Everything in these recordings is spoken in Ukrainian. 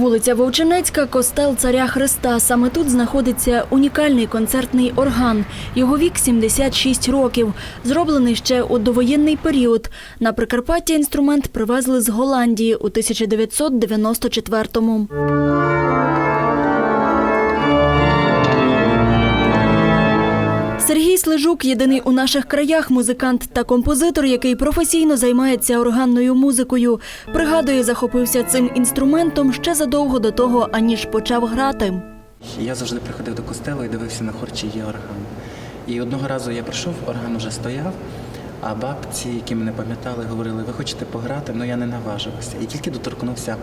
Вулиця Вовчинецька, костел царя Христа. Саме тут знаходиться унікальний концертний орган. Його вік 76 років. Зроблений ще у довоєнний період. На Прикарпаття інструмент привезли з Голландії у 1994-му. Сергій Слежук єдиний у наших краях музикант та композитор, який професійно займається органною музикою. Пригадує, захопився цим інструментом ще задовго до того, аніж почав грати. Я завжди приходив до костелу і дивився на хор, чи є орган. І одного разу я прийшов, орган вже стояв, а бабці, які мене пам'ятали, говорили, ви хочете пограти, але я не наважився. І тільки доторкнувся.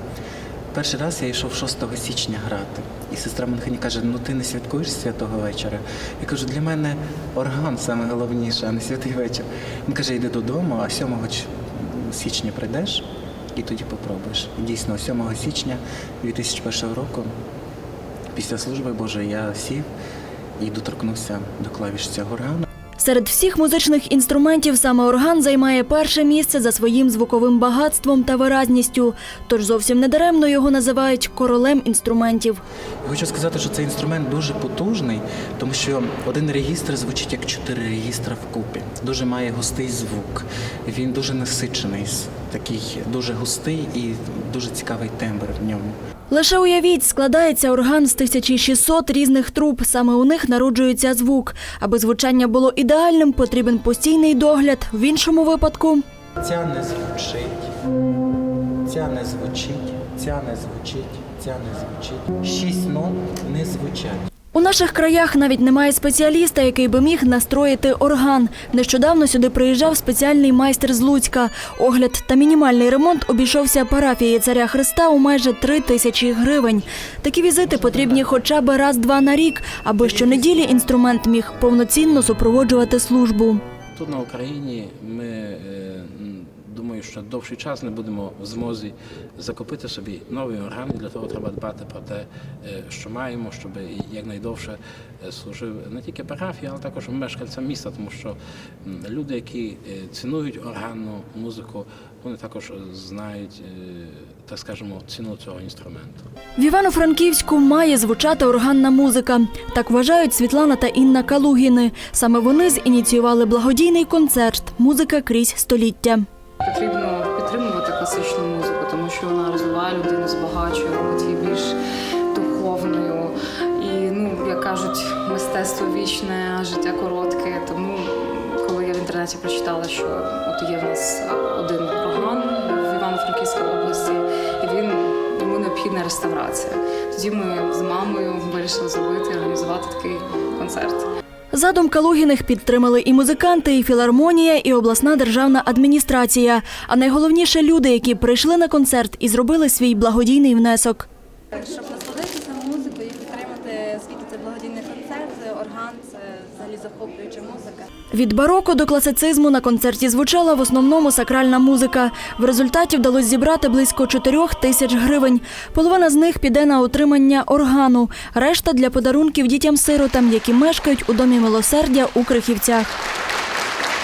Перший раз я йшов 6 січня грати. І сестра Монхині каже: ну ти не святкуєш святого вечора. Я кажу, для мене орган саме головніше, а не святий вечір. Він каже, йди додому, а 7 січня прийдеш і тоді попробуєш. І дійсно, 7 січня 2001 року Після служби Божої я сів і доторкнувся до клавіш цього органу. Серед всіх музичних інструментів саме орган займає перше місце за своїм звуковим багатством та виразністю. Тож зовсім недаремно його називають королем інструментів. Хочу сказати, що цей інструмент дуже потужний, тому що один регістр звучить як чотири регістра вкупі. Дуже має густий звук. Він дуже насичений, такий дуже густий і дуже цікавий тембр в ньому. Лише уявіть, складається орган з 1600 різних труб. Саме у них народжується звук. Аби звучання було ідеальним, потрібен постійний догляд. В іншому випадку Ця не звучить, ця не звучить, ця не звучить, ця не звучить. Шість нот не звучать. У наших краях навіть немає спеціаліста, який би міг настроїти орган. Нещодавно сюди приїжджав спеціальний майстер з Луцька. Огляд та мінімальний ремонт обійшовся парафії царя Христа у майже три тисячі гривень. Такі візити потрібні хоча б раз-два на рік, аби щонеділі інструмент міг повноцінно супроводжувати службу. Тут на Україні ми е, думаю, що довший час не будемо в змозі закупити собі новий орган. І для того треба дбати про те, е, що маємо, щоб якнайдовше е, служив не тільки парафії, але також мешканцям міста, тому що люди, які е, цінують органну музику, вони також знають, так скажемо, ціну цього інструменту. В Івано-Франківську має звучати органна музика. Так вважають Світлана та Інна Калугіни. Саме вони зініціювали благодійний концерт Музика крізь століття. Потрібно підтримувати класичну музику, тому що вона розвиває людину, збагачує, робить її більш духовною. І, ну, як кажуть, мистецтво вічне, життя коротке. Тому, коли я в інтернеті прочитала, що от є в нас один орган в Івано-Франківській області, і він йому необхідна реставрація. Тоді ми з мамою вирішили зробити організувати такий концерт. Задум Калугіних підтримали і музиканти, і філармонія, і обласна державна адміністрація. А найголовніше люди, які прийшли на концерт і зробили свій благодійний внесок. щоб насолодитися музикою і підтримати, оскільки це благодійний концерт, орган це взагалі захоплююча музика. Від бароко до класицизму на концерті звучала в основному сакральна музика. В результаті вдалося зібрати близько 4 тисяч гривень. Половина з них піде на отримання органу, решта для подарунків дітям-сиротам, які мешкають у домі милосердя у Крихівцях.